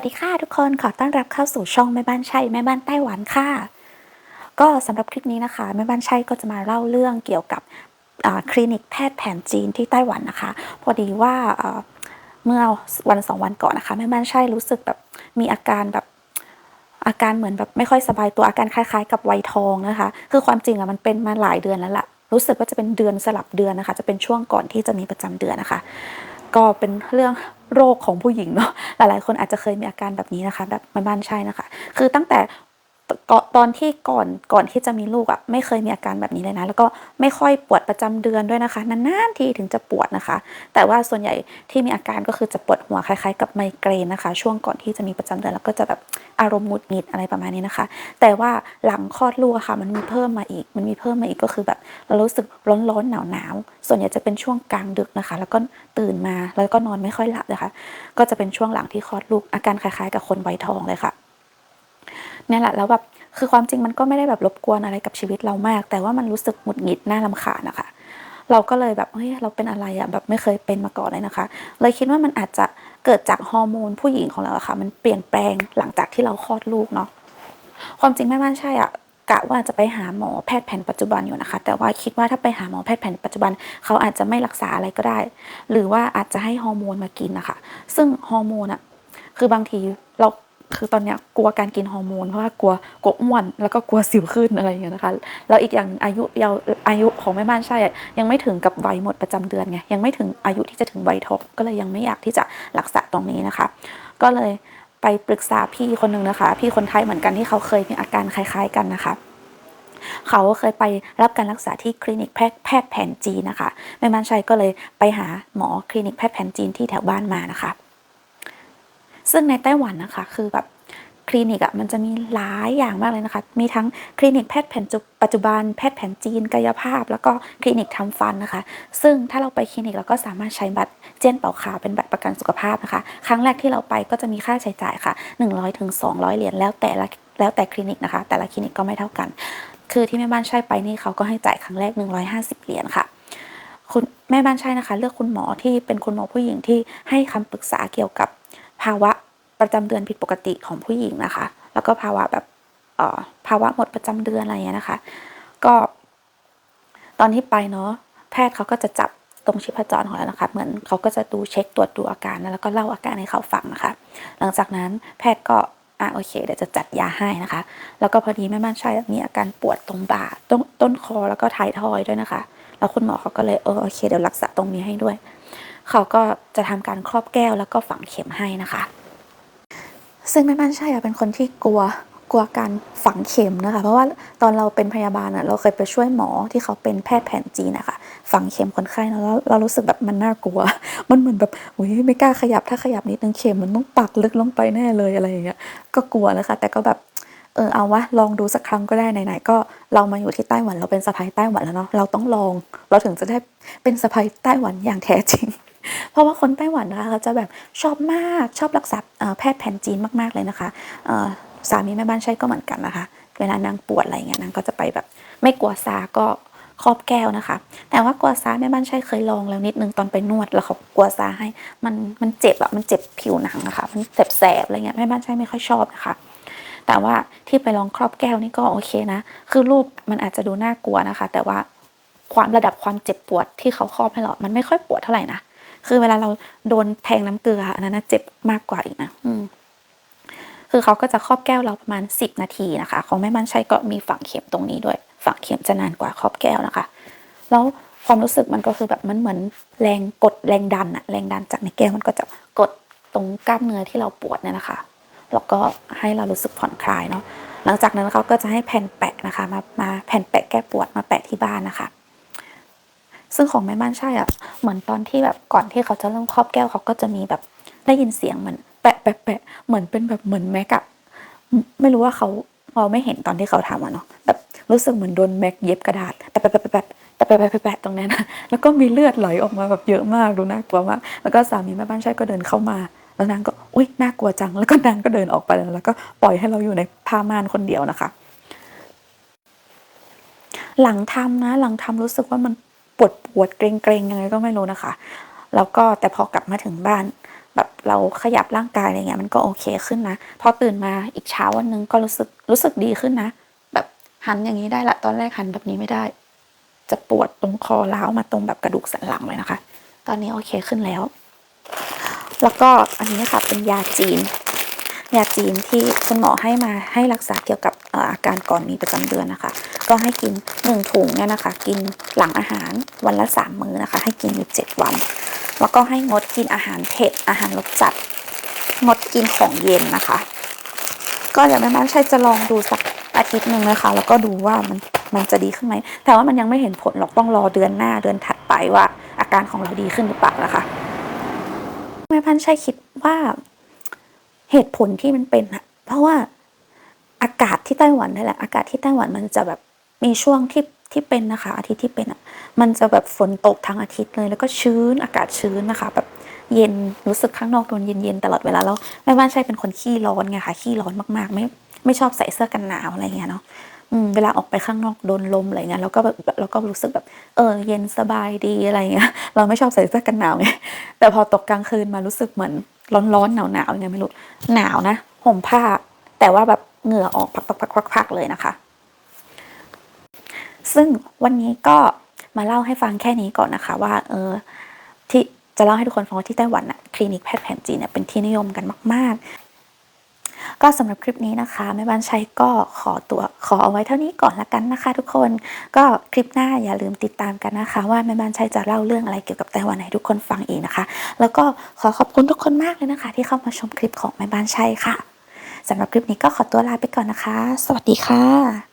วัสดีค่ะทุกคนขอต้อนรับเข้าสู่ช่องแม่บ้านชัยแม่บ้านไต้หวันค่ะ ก็สำหรับคลิปนี้นะคะแม่บ้านชัยก็จะมาเล่าเรื่องเกี่ยวกับคลินิกแพทย์แผนจีนที่ไต้หวันนะคะ พอดีว่าเมื่อวันสองวันก่อนนะคะแม่บ้านชัยรู้สึกแบบมีอาการแบบอาการเหมือนแบบไม่ค่อยสบายตัวอาการคล้ายๆ กับไวยทองนะคะ คือความจริงอะมันเป็นมาหลายเดือนแล้วล่ะรู้สึกว่าจะเป็นเดือนสลับเดือนนะคะ จะเป็นช่วงก่อนที่จะมีประจำเดือนนะคะ ก็เป็นเรื่อง โรคของผู้หญิงเนาะหลายๆ คนอาจจะเคยมีอาการแบบนี้นะคะ แบบมันบ้านใช่นะคะ คือตั้งแต่ ตอนที่ก่อนก่อนที่จะมีลูกอะ่ะไม่เคยมีอาการแบบนี้เลยนะ แล้วก็ไม่ค่อยปวดประจำเดือนด้วยนะคะนานๆทีถึงจะปวดนะคะ แต่ว่าส่วนใหญ่ที่มีอาการก็คือจะปวดหัวคล้ายๆ กับไมเกรนนะคะ ช่วงก่อนที่จะมีประจำเดือนแล้วก็จะแบบอารมณ์หงุดหงิดอะไรประมาณนี้นะคะ แต่ว่าหลังคลอดลูกค่ะ มันมีเพิ่มมาอีก มันมีเพิ่มมาอีกก็คือแบบเรารู้สึกร้อนๆหนาวๆส่วนใหญ่จะเป็นช่วงกลางดึกนะคะ แล้วก็ตื่นมาแล้วก็นอนไม่ค่อยหลับนะคะ ก็จะเป็นช่วงหลังที่คลอดลูกอาการคล้ายๆ กับคนไวทองเลยค่ะ เนี่ยแหละแล้วแบบคือความจริงมันก็ไม่ได้แบบรบกวนอะไรกับชีวิตเรามาก แต่ว่ามันรู้สึกหงุดหงิดน่ารำคาญนะคะเราก็เลยแบบเฮ้ยเราเป็นอะไรอะแบบไม่เคยเป็นมาก่อนเลยนะคะ เลยคิดว่ามันอาจจะเกิดจากฮอร์โมนผู้หญิงของเราอะค่ะ มันเปลี่ยนแปลงหลังจากที่เราคลอดลูกเนาะความจริงแม่บ้านใช่อะกะว่าจะไปหาหมอแพทย์แผนปัจจุบันอยู่นะคะ แต่ว่าคิดว่าถ้าไปหาหมอแพทย์แผนปัจจุบัน เขาอาจจะไม่รักษาอะไรก็ได้ หรือว่าอาจจะให้ฮอร์โมนมากินนะคะ ซึ่งฮอร์โมนอะคือบางทีเรา คือตอนเนี้ยกลัวการกินฮอร์โมนเพราะว่ากลัวกลัวอ้วนแล้วก็กลัวสิวขึ้นอะไรอย่างเงี้ยนะคะแล้วอีกอย่างอายุยาวอายุของแม่บ้านใช่ยังไม่ถึงกับวัยหมดประจำเดือนไงยังไม่ถึงอายุที่จะถึงวัยทองก็เลยยังไม่อยากที่จะรักษาตรงนี้นะคะ ก็เลยไปปรึกษาพี่คนหนึ่งนะคะ พี่คนไทยเหมือนกันที่เขาเคยมีอาการคล้าย ๆกันนะคะเขาเคยไปรับการรักษาที่คลินิกแพทย์แพทย์แผนจีนนะคะแม่บ้านชัยก็เลยไปหาหมอคลินิกแพทย์แผนจีนที่แถวบ้านมานะคะ ซึ่งในไต้หวันนะคะ คือแบบคลินิกอะมันจะมีหลายอย่างมากเลยนะคะ มีทั้งคลินิกแพทย์แผนจุปัจจุบันแพทย์แผนจีนกายภาพ แล้วก็คลินิกทำฟันนะคะ ซึ่งถ้าเราไปคลินิกเราก็สามารถใช้บัตรเจนเป่าขาวเป็นบัตรประกันสุขภาพนะคะ ครั้งแรกที่เราไปก็จะมีค่าใช้จ่ายค่ะ 100ถึง200 เหรียญแล้วแต่ละแล้วแต่คลินิกนะคะ แต่ละคลินิกก็ไม่เท่ากัน คือที่แม่บ้านใช่ไปนี่เขาก็ให้จ่ายครั้งแรก 150 เหรียญค่ะคุณแม่บ้านใช่นะคะ เลือกคุณหมอที่เป็นคุณหมอผู้หญิงที่ให้คำปรึกษาเกี่ยวกับภาวะ ประจำเดือนผิดปกติของผู้หญิงนะคะ แล้วก็ภาวะแบบเอ่อภาวะหมดประจำเดือนอะไรเงี้ยนะคะ ก็ตอนที่ไปเนาะแพทย์เขาก็จะจับตรงชีพจรของเรานะคะ เหมือนเขาก็จะดูเช็คตรวจดูอาการแล้วก็เล่าอาการให้เขาฟังนะคะ หลังจากนั้นแพทย์ก็อะโอเคเดี๋ยวจะจัดยาให้นะคะ แล้วก็พอดีแม่บ้านชายมีอาการปวดตรงบ่าต้นต้นคอแล้วก็ท้ายทอยด้วยนะคะ แล้วคุณหมอเขาก็เลยเออโอเคเดี๋ยวรักษาตรงนี้ให้ด้วย เขาก็จะทำการครอบแก้วแล้วก็ฝังเข็มให้นะคะ ซึ่งแม่บ้านใช่อะเป็นคนที่กลัวกลัวการฝังเข็มนะคะ เพราะว่าตอนเราเป็นพยาบาลอะเราเคยไปช่วยหมอที่เขาเป็นแพทย์แผนจีนนะคะฝังเข็มคนไข้แล้วเรารู้สึกแบบมันน่ากลัว มันเหมือนแบบอุ้ยไม่กล้าขยับถ้าขยับนิดนึงเข็มมันต้องปักลึกลงไปแน่เลยอะไรอย่างเงี้ยก็กลัวนะคะ แต่ก็แบบเออเอาวะลองดูสักครั้งก็ได้ไหนๆก็เรามาอยู่ที่ไต้หวันเราเป็นสะพายไต้หวันแล้วเนาะเราต้องลอง เราถึงจะได้เป็นสะพายไต้หวันอย่างแท้จริง เพราะว่าคนไต้หวันนะคะเขาจะแบบชอบมากชอบรักษาแพทย์แผนจีนมากๆเลยนะคะสามีแม่บ้านใช่ก็เหมือนกันนะคะ เวลานางปวดอะไรเงี้ยนางก็จะไปแบบ ไม่กลัวซาก็ครอบแก้วนะคะ แต่ว่ากัวซาแม่บ้านใช่เคยลองแล้วนิดนึงตอนไปนวดแล้วเขากัวซาให้ มันมันเจ็บอะมันเจ็บผิวหนังอะค่ะมันเจ็บแสบอะไรเงี้ยแม่บ้านใช่ไม่ค่อยชอบนะคะ แต่ว่าที่ไปลองครอบแก้วนี่ก็โอเคนะ คือรูปมันอาจจะดูน่ากลัวนะคะ แต่ว่าความระดับความเจ็บปวดที่เขาครอบให้เรา มันไม่ค่อยปวดเท่าไหร่นะ คือเวลาเราโดนแทงน้ำเกลืออันนั้นเจ็บมากกว่าอีกนะอืคือเขาก็จะครอบแก้วเราประมาณ 10 นาทีนะคะของแม่บ้านใช้ก็มีฝังเข็มตรงนี้ด้วย ฝังเข็มจะนานกว่าครอบแก้วนะคะ แล้วความรู้สึกมันก็คือแบบมันเหมือนแรงกดแรงดันอะแรงดันจากในแก้วมันก็จะกดตรงกล้ามเนื้อที่เราปวดเนี่ยนะคะแล้วก็ให้เรารู้สึกผ่อนคลายเนาะหลังจากนั้นเขาก็จะให้แผ่นแปะนะคะ มามาแผ่นแปะแก้ปวดมาแปะที่บ้านนะคะ ซึ่งของแม่บ้านใช่อะเหมือนตอนที่แบบก่อนที่เขาจะเริ่มครอบแก้วเขาก็จะมีแบบได้ยินเสียงเหมือนแปะแปะแปะเหมือนเป็นแบบเหมือนแม็กอะไม่รู้ว่าเขาเราไม่เห็นตอนที่เขาทำอะเนาะแบบรู้สึกเหมือนโดนแม็กเย็บกระดาษแปะแปะแปะแปะแต่แปะแปะตรงนั้นแล้วก็มีเลือดไหลออกมาแบบเยอะมากดูน่ากลัวมากแล้วก็สามีแม่บ้านใช่ก็เดินเข้ามา แล้วนางก็อุ้ยน่ากลัวจัง แล้วก็นางก็เดินออกไปแล้วก็ปล่อยให้เราอยู่ในผ้าม่านคนเดียวนะคะ หลังทำนะ หลังทำรู้สึกว่ามัน ปวดปวดเกรงเกรงยังไงก็ไม่รู้นะคะ แล้วก็แต่พอกลับมาถึงบ้าน แบบเราขยับร่างกายอะไรเงี้ยมันก็โอเคขึ้นนะ พอตื่นมาอีกเช้าวันหนึงก็รู้สึกรู้สึกดีขึ้นนะ แบบหันอย่างนี้ได้ละตอนแรกหันแบบนี้ไม่ได้ จะปวดตรงคอล้าวมาตรงแบบกระดูกสันหลังเลยนะคะ ตอนนี้โอเคขึ้นแล้ว แล้วก็อันนี้ค่ะเป็นยาจีน ยาจีนที่คุณหมอให้มาให้รักษาเกี่ยวกับอาการก่อนมีประจำเดือนนะคะ ก็ให้กินหนึ่งถุงเนี่ยนะคะ กินหลังอาหารวันละสามมื้อนะคะ ให้กินอยู่เจ็ดวัน แล้วก็ให้งดกินอาหารเผ็ดอาหารรสจัด งดกินของเย็นนะคะ ก็เดี๋ยวแม่บ้านใช่จะลองดูสักอาทิตย์หนึ่งนะคะ แล้วก็ดูว่ามันมันจะดีขึ้นไหม แต่ว่ามันยังไม่เห็นผลหรอกต้องรอเดือนหน้าเดือนถัดไปว่าอาการของเราดีขึ้นหรือเปล่านะคะแม่พันธุ์ใช่คิดว่า เหตุผลที่มันเป็นอะเพราะว่าอากาศที่ไต้หวันนี่แหละ อากาศที่ไต้หวันมันจะแบบมีช่วงที่ที่เป็นนะคะ อาทิตย์ที่เป็นอะมันจะแบบฝนตกทั้งอาทิตย์เลย แล้วก็ชื้นอากาศชื้นนะคะ แบบเย็นรู้สึกข้างนอกโดนเย็นๆตลอดเวลาแล้วแม่บ้านใช่เป็นคนขี้ร้อนไงคะขี้ร้อนมากๆ ไม่ไม่ชอบใส่เสื้อกันหนาวอะไรเงี้ยเนาะเวลาออกไปข้างนอกโดนลมอะไรเงี้ยแล้วก็แบบเราก็รู้สึกแบบ เออ เย็นสบายดีอะไรเงี้ย เราไม่ชอบใส่เสื้อกันหนาวไงแต่พอตกกลางคืนมารู้สึกเหมือน ร้อนๆหนาวๆยังไงไม่รู้หนาวนะห่มผ้า แต่ว่าแบบเหงื่อออกพักๆๆๆเลยนะคะ ซึ่งวันนี้ก็มาเล่าให้ฟังแค่นี้ก่อนนะคะ ว่า เออที่จะเล่าให้ทุกคนฟังว่าที่ไต้หวันน่ะคลินิกแพทย์แผนจีนเนี่ยเป็นที่นิยมกันมาก ก็สำหรับคลิปนี้นะคะแม่บ้านชัยก็ขอตัวขอเอาไว้เท่านี้ก่อนละกันนะคะ ทุกคนก็คลิปหน้าอย่าลืมติดตามกันนะคะ ว่าแม่บ้านชัยจะเล่าเรื่องอะไรเกี่ยวกับไต้หวันให้ทุกคนฟังอีกนะคะ แล้วก็ขอขอบคุณทุกคนมากเลยนะคะ ที่เข้ามาชมคลิปของแม่บ้านชัยค่ะสำหรับคลิปนี้ก็ขอตัวลาไปก่อนนะคะ สวัสดีค่ะ